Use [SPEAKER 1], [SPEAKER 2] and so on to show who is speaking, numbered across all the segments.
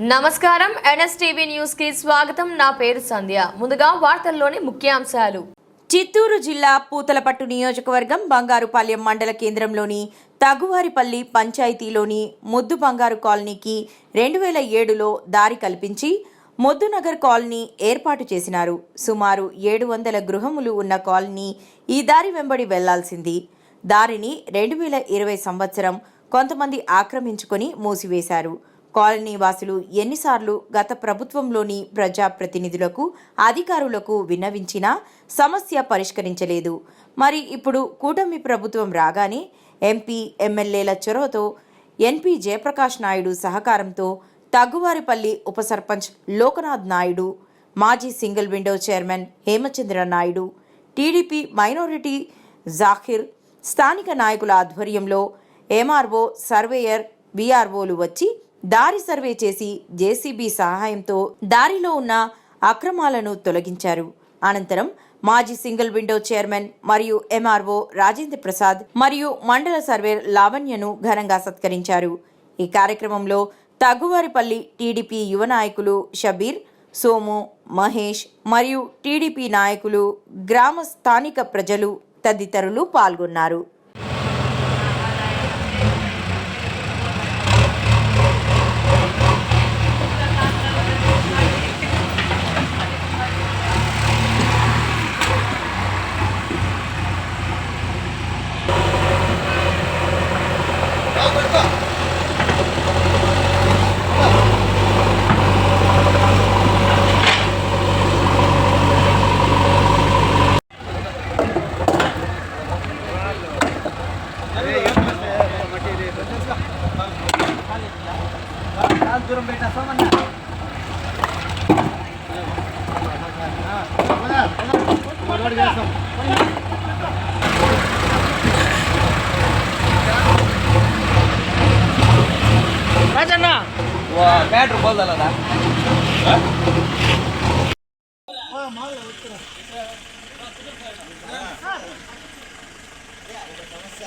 [SPEAKER 1] నమస్కారం. ఎన్ఎస్టీవీ న్యూస్కి స్వాగతం. నా పేరు సంధ్య. ముందుగా వార్తల్లోని ముఖ్యాంశాలు.
[SPEAKER 2] చిత్తూరు జిల్లా పూతలపట్టు నియోజకవర్గం బంగారుపాలెం మండల కేంద్రంలోని తగువారిపల్లి పంచాయతీలోని ముద్దు బంగారు కాలనీకి రెండు వేల ఏడులో దారి కల్పించి ముద్దునగర్ కాలనీ ఏర్పాటు చేసినారు. సుమారు ఏడు వందల గృహములు ఉన్న కాలనీ ఈ దారి వెంబడి వెళ్ళాల్సింది. దారిని రెండు వేల ఇరవై సంవత్సరం కొంతమంది ఆక్రమించుకొని మూసివేశారు. కాలనీ వాసులు ఎన్నిసార్లు గత ప్రభుత్వంలోని ప్రజాప్రతినిధులకు అధికారులకు విన్నవించినా సమస్య పరిష్కరించలేదు. మరి ఇప్పుడు కూటమి ప్రభుత్వం రాగానే ఎంపీ ఎమ్మెల్యేల చొరవతో ఎన్పి జయప్రకాష్ నాయుడు సహకారంతో తగ్గువారిపల్లి ఉప సర్పంచ్ లోకనాథ్ నాయుడు మాజీ single window chairman Hemachandra Naidu TDP minority Zakir స్థానిక నాయకుల ఆధ్వర్యంలో ఎంఆర్ఓ సర్వేయర్ బీఆర్ఓలు వచ్చి దారి సర్వే చేసి జేసీబీ సహాయంతో దారిలో ఉన్న అక్రమాలను తొలగించారు. అనంతరం మాజీ సింగిల్ విండో చైర్మన్ మరియు ఎంఆర్ఓ రాజేంద్ర ప్రసాద్ మరియు మండల సర్వేర్ లావణ్యను ఘనంగా సత్కరించారు. ఈ కార్యక్రమంలో తగువారిపల్లి టీడీపీ యువ నాయకులు షబీర్ సోము మహేష్ మరియు టీడీపీ నాయకులు గ్రామ స్థానిక ప్రజలు తదితరులు పాల్గొన్నారు.
[SPEAKER 3] దూరం పెట్టేస్తామన్నా చేస్తాం రాజన్న బ్యాటరీ పోదాలదా సమస్య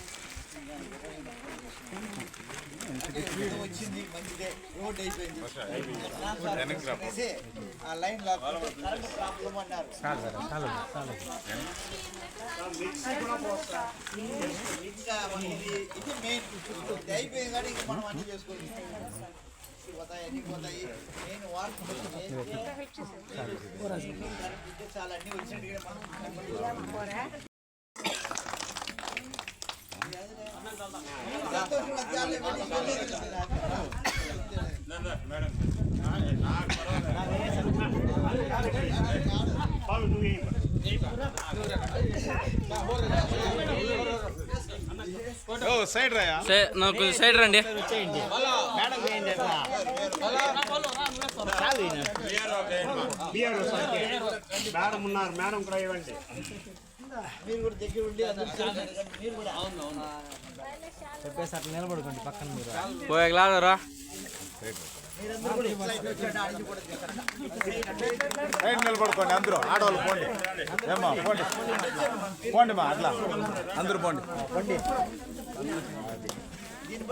[SPEAKER 4] వచ్చింది మంచిదే రోడ్ అయిపోయింది ఆ లైన్ కరెంట్ ప్రాబ్లం అన్నారు ఇంకా ఇది ఇది మెయిన్ ఇది అయిపోయింది కానీ ఇంకా మనం అన్ని చేసుకోవాలి పోతాయి అన్ని పోతాయి నేను వాడుతున్నాను చాలా అన్ని వచ్చినట్టుగా మనం సంతోషంగా చాలా
[SPEAKER 5] సైడ్ రాయా?
[SPEAKER 3] నాకు సైడ్ రండి.
[SPEAKER 5] మేడం ఉన్నారు మేడం కూడా ఇవ్వండి.
[SPEAKER 4] మీరు కూడా దగ్గర ఉండి మీరు కూడా
[SPEAKER 5] సైడ్ నిలబడుకోండి అందరూ? ఆడవాళ్ళు పోండి. ఏమ్మా పోండి. పోండి మా అట్లా. అందరూ పోండి.
[SPEAKER 4] దీన్ని